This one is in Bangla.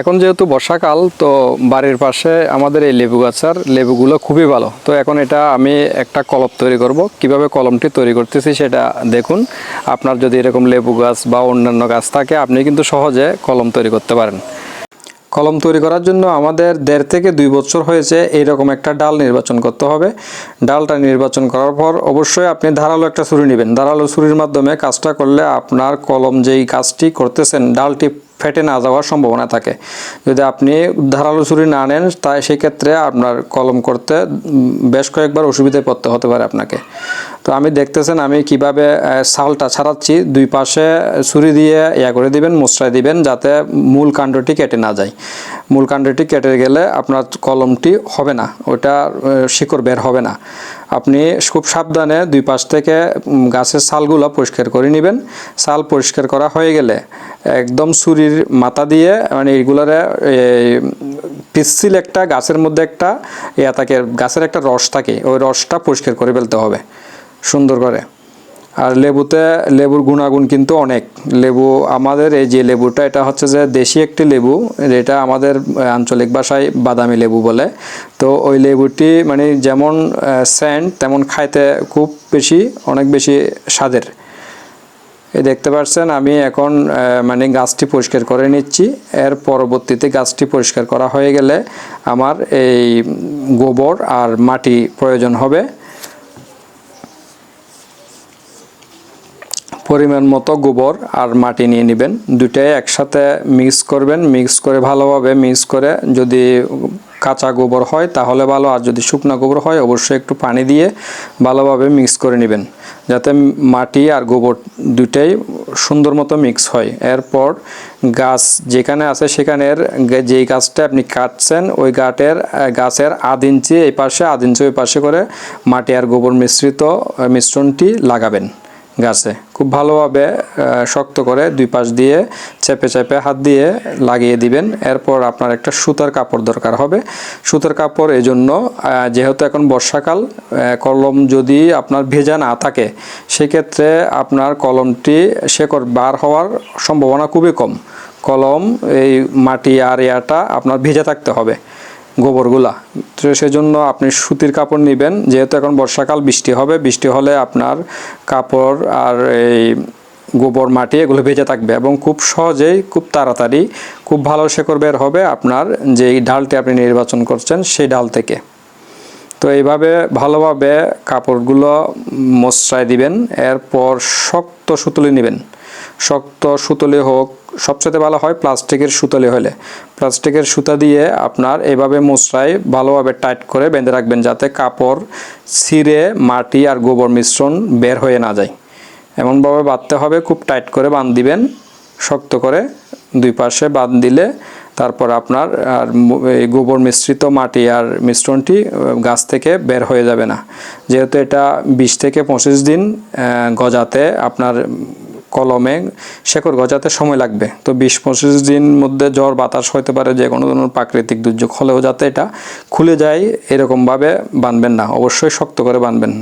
এখন যেহেতু বর্ষাকাল, তো বাড়ির পাশে আমাদের এই লেবু গাছার লেবুগুলো খুবই ভালো। তো এখন এটা আমি একটা কলম তৈরি করব। কীভাবে কলমটি তৈরি করতেছি সেটা দেখুন। আপনার যদি এরকম লেবু গাছ বা অন্যান্য গাছ থাকে, আপনি কিন্তু সহজে কলম তৈরি করতে পারেন। কলম তৈরি করার জন্য আমাদের দেড় থেকে দুই বছর হয়েছে এইরকম একটা ডাল নির্বাচন করতে হবে। ডালটা নির্বাচন করার পর অবশ্যই আপনি ধারালো একটা ছুরি নেবেন। ধারালো ছুরির মাধ্যমে কাজটা করলে আপনার কলম যেই কাজটি করতেছেন, ডালটি ফেটে না যাওয়ার সম্ভাবনা থাকে। যদি আপনি ধারালো ছুরি না নেন, তাই সেক্ষেত্রে আপনার কলম করতে বেশ কয়েকবার অসুবিধায় পড়তে হতে পারে আপনাকে। তো আমি দেখতেছেন, আমি কীভাবে ছালটা ছাড়াচ্ছি। দুই পাশে ছুরি দিয়ে ইয়া করে দিবেন, মুচড়ায় দিবেন, যাতে মূল কাণ্ডটি কেটে না যায়। মূল কাণ্ডটি কেটে গেলে আপনার কলমটি হবে না, ওটা শিকড় বের হবে না। আপনি খুব সাবধানে দুই পাশ থেকে গাছের ছালগুলো পরিষ্কার করে নেবেন। ছাল পরিষ্কার করা হয়ে গেলে একদম ছুরির মাথা দিয়ে মানে এইগুলারে পিচ্ছিল একটা গাছের মধ্যে একটা ইয়া থাকে, গাছের একটা রস থাকে, ওই রসটা পরিষ্কার করে ফেলতে হবে। সুন্দর করে। আর লেবুতে, লেবুর গুণাগুণ কিন্তু অনেক। লেবু আমাদের, এই যে লেবুটা, এটা হচ্ছে যে দেশি একটি লেবু, যেটা আমাদের আঞ্চলিক ভাষায় বাদামি লেবু বলে। তো ওই লেবুটি মানে যেমন স্যান্ড, তেমন খাইতে খুব বেশি, অনেক বেশি স্বাদের। এই দেখতে পাচ্ছেন, আমি এখন মানে গাছটি পরিষ্কার করে নিচ্ছি। এর পরবর্তীতে গাছটি পরিষ্কার করা হয়ে গেলে আমার এই গোবর আর মাটি প্রয়োজন হবে। পরিমাণ মতো গোবর আর মাটি নিয়ে নেবেন। দুটাই একসাথে মিক্স করবেন। মিক্স করে ভালোভাবে মিক্স করে যদি কাঁচা গোবর হয় তাহলে ভালো, আর যদি শুকনো গোবর হয় অবশ্যই একটু পানি দিয়ে ভালোভাবে মিক্স করে নেবেন। যাতে মাটি আর গোবর দুটাই সুন্দর মতো মিক্স হয়। এরপর গাছ যেখানে আছে সেখানের যেই গাছটা আপনি কাটছেন, ওই গাটের গাছের আধ ইঞ্চি এই পাশে, আধ ইঞ্চি ওই পাশে করে মাটি আর গোবর মিশ্রিত মিশ্রণটি লাগাবেন। গাছে। খুব ভালোভাবে শক্ত করে দুই পাশ দিয়ে চেপে চেপে হাত দিয়ে লাগিয়ে দিবেন। এরপর আপনার একটা সুতার কাপড় দরকার হবে। সুতার কাপড় এই জন্য যেহেতু এখন বর্ষাকাল কলম যদি আপনার ভেজা না থাকে, সেক্ষেত্রে আপনার কলমটি শেকড় বার হওয়ার সম্ভাবনা খুবই কম। কলম, এই মাটি আর ইয়াটা আপনার ভেজে থাকতে হবে। গোবরগুলা। তো সেজন্য আপনি সুতির কাপড় নেবেন, যেহেতু এখন বর্ষাকাল, বৃষ্টি হবে। বৃষ্টি হলে আপনার কাপড় আর এই গোবর, মাটি, এগুলো ভেজে থাকবে এবং খুব সহজেই, খুব তাড়াতাড়ি, খুব ভালো শেকড় বের হবে আপনার যেই ডালটি আপনি নির্বাচন করছেন, সেই ডাল থেকে। তো এইভাবে ভালোভাবে কাপড়গুলো মশরায় দিবেন। এরপর শক্ত সুতলি নেবেন। শক্ত সুতলি হোক সবচেয়ে ভালো হয় প্লাস্টিকের সুতলি হলে প্লাস্টিকের সুতা দিয়ে আপনার এভাবে মশরায় ভালোভাবে টাইট করে বেঁধে রাখবেন যাতে কাপড় ছিঁড়ে মাটি আর গোবর মিশ্রণ বের হয়ে না যায়। এমনভাবে বাঁধতে হবে, খুব টাইট করে বাঁধ দিবেন, শক্ত করে দুই পাশে বাঁধ দিলে তারপর আপনার আর গোবর মিশ্রিত মাটি আর মিশ্রণটি গাছ থেকে বের হয়ে যাবে না। যেহেতু এটা বিশ থেকে পঁচিশ দিন গজাতে আপনার কলমে শেকড় গজাতে সময় লাগবে। তো বিশ পঁচিশ দিন মধ্যে জ্বর, বাতাস হতে পারে, যে কোনো ধরনের প্রাকৃতিক দুর্যোগ হলেও যাতে এটা খুলে যায়, এরকমভাবে বানবেন না। অবশ্যই শক্ত করে বানবেন।